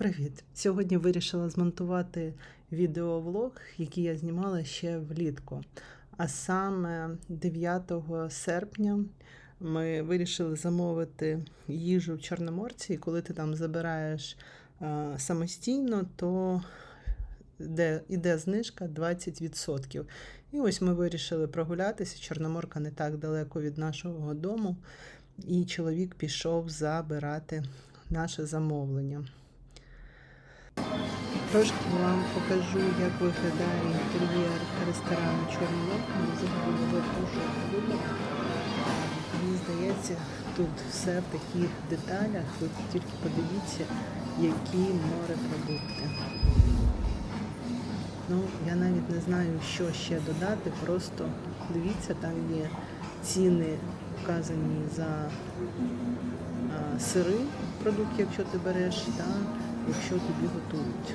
Привіт! Сьогодні вирішила змонтувати відеовлог, який я знімала ще влітку. А саме 9 серпня ми вирішили замовити їжу в Чорноморці, і коли ти там забираєш е, самостійно, то де, іде знижка 20%. І ось ми вирішили прогулятися. Чорноморка не так далеко від нашого дому, і чоловік пішов забирати наше замовлення. Трошки вам покажу, як виглядає інтер'єр ресторану Чорноморка. Взагалі його дуже люблю. Мені здається, тут все в таких деталях. Ви тільки подивіться, які морепродукти. Ну, я навіть не знаю, що ще додати. Просто дивіться, там є ціни вказані за сири продукт, якщо ти береш, та якщо тобі готують.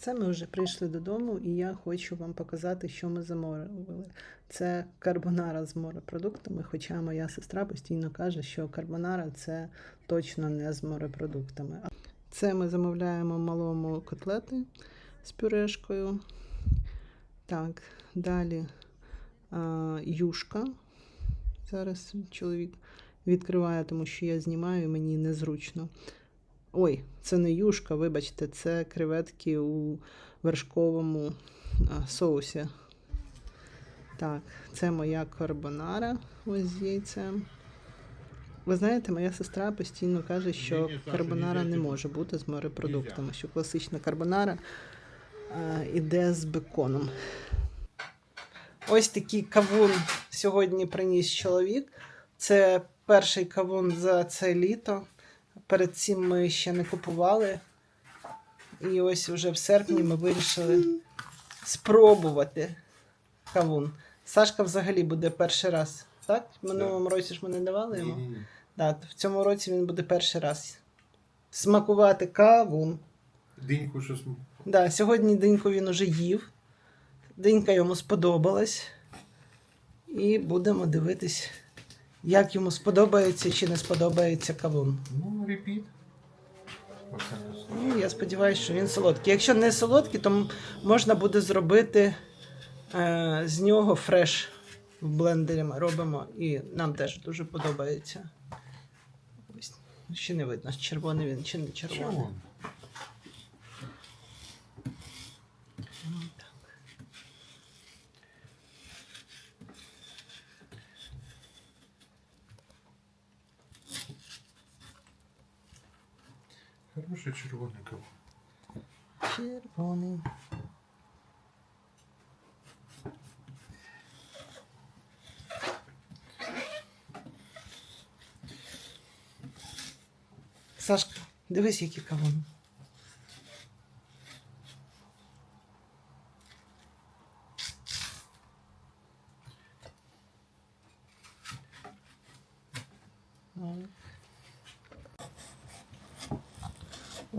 Це ми вже прийшли додому, і я хочу вам показати, що ми замовили. Це карбонара з морепродуктами, хоча моя сестра постійно каже, що карбонара це точно не з морепродуктами. Це ми замовляємо малому котлети з пюрешкою. Так, далі а, юшка. Зараз чоловік відкриває, тому що я знімаю, і мені незручно. Ой, це не юшка, вибачте, це креветки у вершковому соусі. Так, це моя карбонара ось з яйцем. Ви знаєте, моя сестра постійно каже, що карбонара не може бути з морепродуктами, що класична карбонара а, іде з беконом. Ось такий кавун сьогодні приніс чоловік. Це перший кавун за це літо. Перед цим ми ще не купували. І ось вже в серпні ми вирішили спробувати кавун. Сашка взагалі буде перший раз. Так? В минулому році ж ми не давали йому. Ні-ні-ні. Так, в цьому році він буде перший раз. Смакувати кавун. Диньку щось. Да, сьогодні диньку він уже їв. Динька йому сподобалась. І будемо дивитись, як йому сподобається чи не сподобається кавун. Ну, репіт. Ну, я сподіваюся, що він солодкий. Якщо не солодкий, то можна буде зробити е, з нього фреш в блендері. Ми робимо, і нам теж дуже подобається. Ось, ще не видно, червоний він чи не червоний. Чого? Хороший червоний кавун. Червоний. Сашка, дивись, який кавун.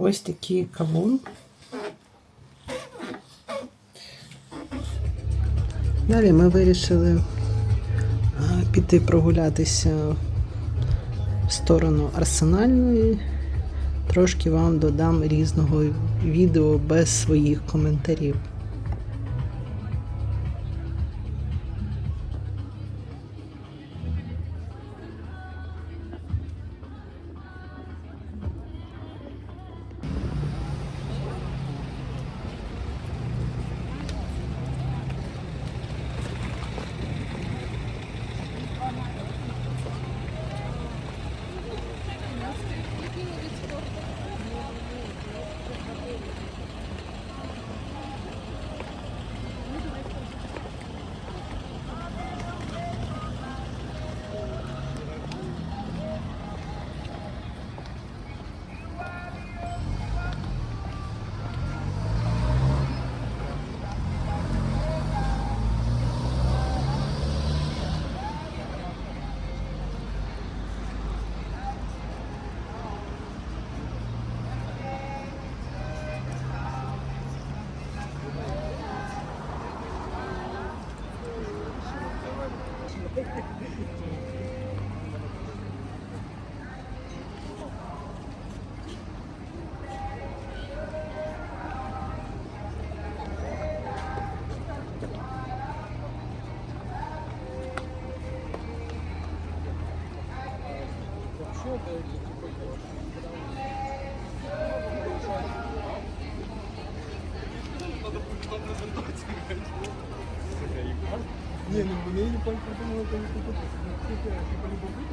Ось такий кавун. Далі ми вирішили піти прогулятися в сторону арсенальної. Трошки вам додам різного відео без своїх коментарів. Ну мне не подумала,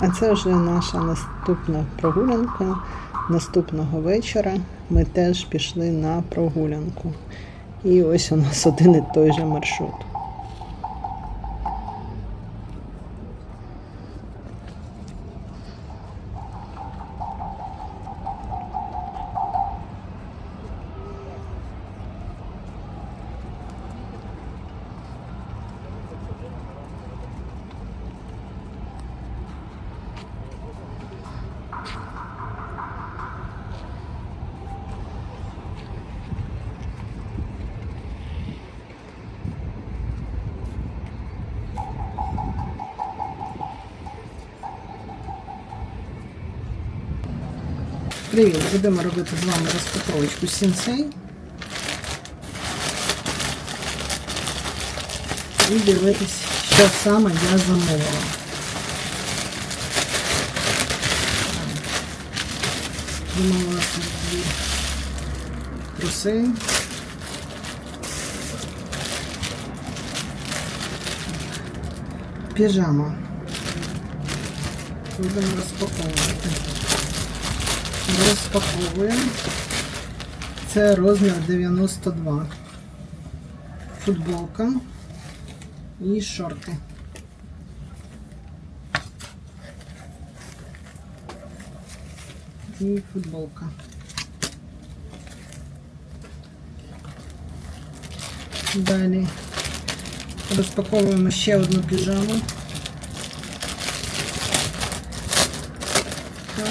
А це вже наша наступна прогулянка. Наступного вечора ми теж пішли на прогулянку. І ось у нас один і той же маршрут. Привіт! Будемо робити з вами розпаковочку сінсей. І дивитись, що саме я замовила. Замовила собі труси. Піжама. Будемо розпаковувати. Розпаковуємо. Це розмір 92. Футболка і шорти. І футболка. Далі розпаковуємо ще одну піжаму. Так.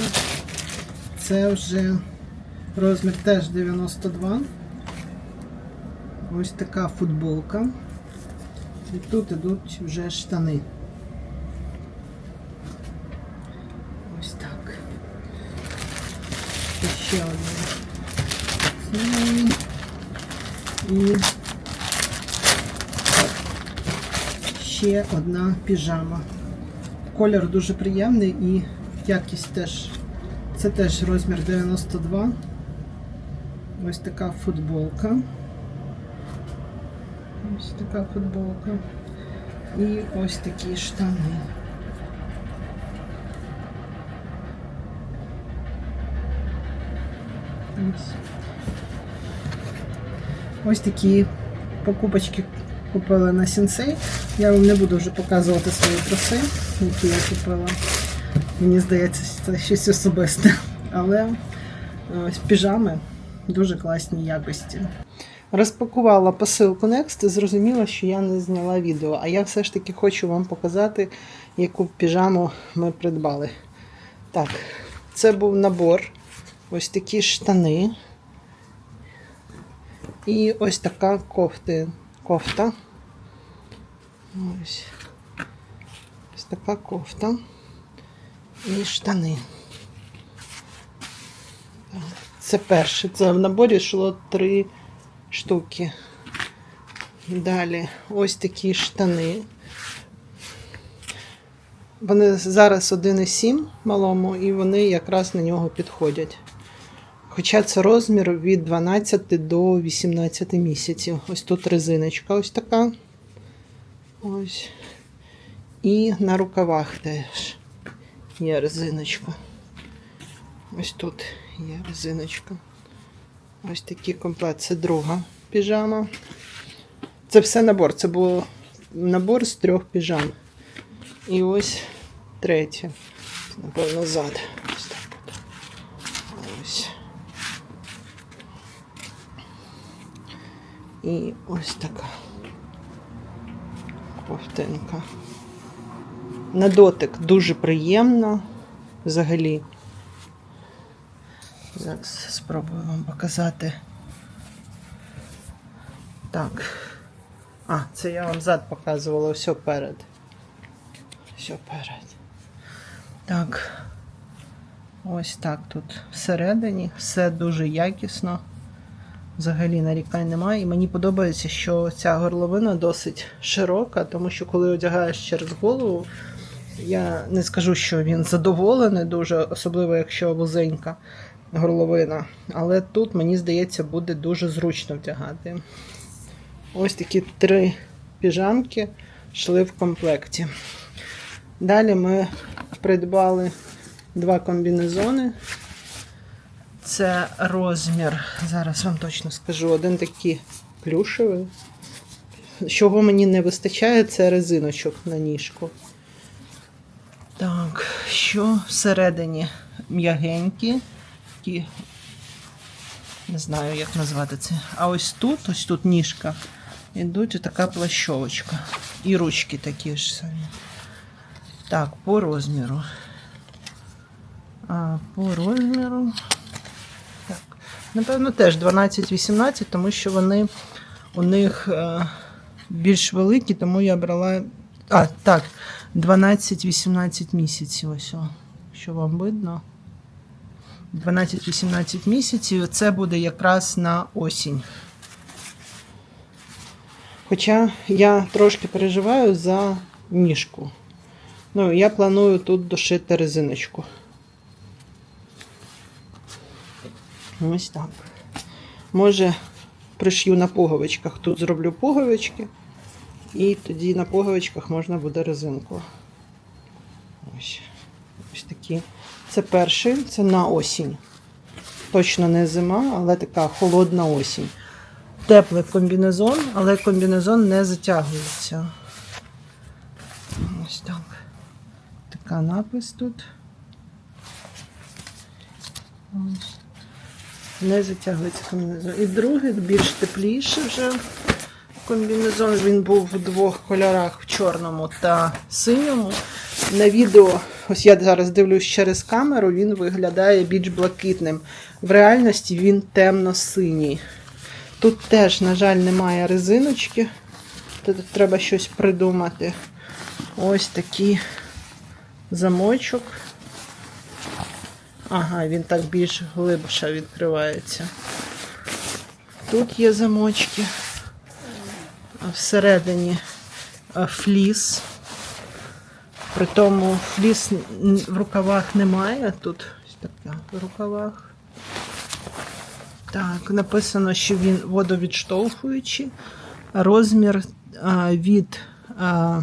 Це вже розмір теж 92. Ось така футболка. І тут ідуть вже штани. Ось так. І ще. Цей. І ще одна піжама. Колір дуже приємний і якість теж. Це теж розмір 92. Ось така футболка. Ось така футболка. І ось такі штани. Ось. Ось такі покупочки купила на сенсей. Я вам не буду вже показувати свої труси, які я купила. Мені здається, це щось особисте. Але ось піжами дуже класні якості. Розпакувала посилку Next і зрозуміла, що я не зняла відео. А я все ж таки хочу вам показати, яку піжаму ми придбали. Так, це був набор. Ось такі штани. І ось така кофти. кофта. Ось. Ось така кофта і штани. Це перше. Це в наборі йшло три штуки. Далі ось такі штани. Вони зараз 1,7 малому, і вони якраз на нього підходять. Хоча це розмір від 12 до 18 місяців. Ось тут резиночка ось така. Ось. І на рукавах теж є резиночка. Ось тут є резиночка. Ось такий комплект. Це друга піжама. Це все набор. Це був набор з трьох піжам. І ось третя. Напевно, зад. Ось так. Ось. І ось така ковтинка. На дотик дуже приємно взагалі. Зараз спробую вам показати. Так. А, це я вам зад показувала, все перед. Все перед. Так. Ось так тут всередині. Все дуже якісно. Взагалі нарікань немає. І мені подобається, що ця горловина досить широка, тому що коли одягаєш через голову, я не скажу, що він задоволений дуже, особливо якщо вузенька горловина. Але тут, мені здається, буде дуже зручно вдягати. Ось такі три піжамки йшли в комплекті. Далі ми придбали два комбінезони. Це розмір, зараз вам точно скажу, один такий плюшевий. Чого мені не вистачає, це резиночок на ніжку. Так, що всередині м'ягенькі, такі, не знаю, як назвати це. А ось тут, ось тут ніжка, ідуть така плащовочка. І ручки такі ж самі. Так, по розміру. А, по розміру. Так. Напевно, теж 12-18, тому що вони у них е, більш великі, тому я брала. А, так, 12-18 місяців. Ось, що вам видно. 12-18 місяців. Це буде якраз на осінь. Хоча я трошки переживаю за ніжку. Ну, я планую тут дошити резиночку. Ось так. Може, пришью на пуговичках. Тут зроблю пуговички, і тоді на пуговичках можна буде резинку. Ось. Ось такі. Це перший, це на осінь. Точно не зима, але така холодна осінь. Теплий комбінезон, але комбінезон не затягується. Ось так. Така напис тут. Ось. Не затягується комбінезон. І другий більш тепліший вже комбінезон. Він був в двох кольорах в чорному та синьому. На відео, ось я зараз дивлюсь через камеру, він виглядає більш блакитним. В реальності він темно-синій. Тут теж, на жаль, немає резиночки. Тут треба щось придумати. Ось такий замочок. Ага, він так більш глибше відкривається. Тут є замочки. Всередині фліс. При тому фліс в рукавах немає. Тут така в рукавах. Так, написано, що він водовідштовхуючий. Розмір а, від а,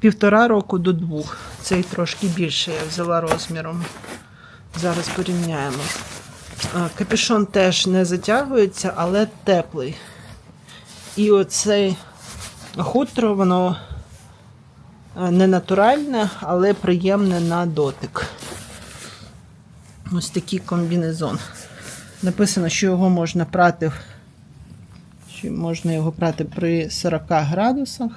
півтора року до двох. Цей трошки більше я взяла розміром. Зараз порівняємо. Капюшон теж не затягується, але теплий. І оцей хутро, воно не натуральне, але приємне на дотик. Ось такий комбінезон. Написано, що його можна прати, що можна його прати при 40 градусах.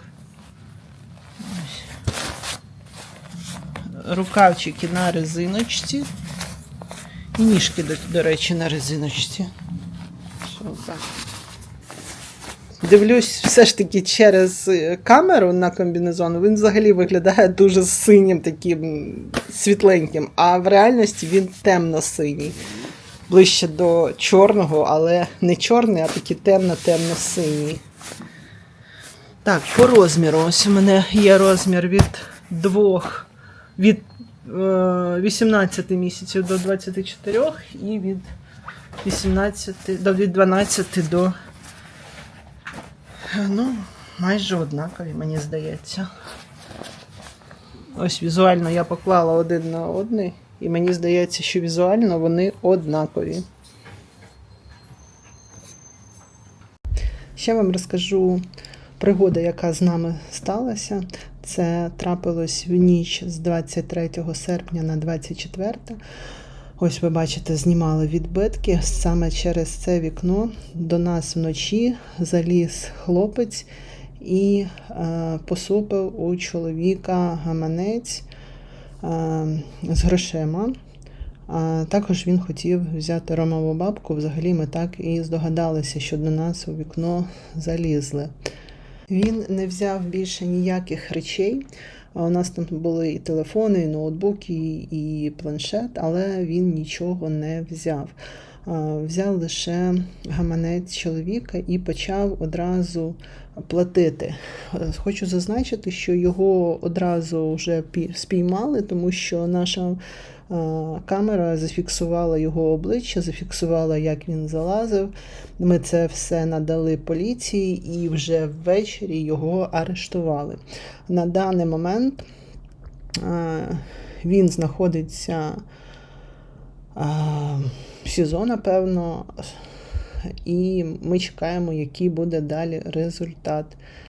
рукавчики на резиночці. І ніжки, до, до речі, на резиночці. Що так. Дивлюсь, все ж таки через е, камеру на комбінезон, він взагалі виглядає дуже синім, таким світленьким, а в реальності він темно-синій. Ближче до чорного, але не чорний, а такий темно-темно-синій. Так, по розміру. Ось у мене є розмір від двох від е, 18 місяців до 24 і від 18 до від 12 до е, ну, майже однакові, мені здається. Ось візуально я поклала один на один, і мені здається, що візуально вони однакові. Ще вам розкажу пригода, яка з нами сталася. Це трапилось в ніч з 23 серпня на 24. Ось ви бачите, знімали відбитки. Саме через це вікно до нас вночі заліз хлопець і е, посупив у чоловіка гаманець е, з грошима. А також він хотів взяти ромову бабку. Взагалі ми так і здогадалися, що до нас у вікно залізли. Він не взяв більше ніяких речей. У нас там були і телефони, і ноутбуки, і планшет, але він нічого не взяв. Взяв лише гаманець чоловіка і почав одразу платити. Хочу зазначити, що його одразу вже спіймали, тому що наша камера зафіксувала його обличчя, зафіксувала, як він залазив. Ми це все надали поліції і вже ввечері його арештували. На даний момент е, він знаходиться е, в СІЗО, напевно, і ми чекаємо, який буде далі результат.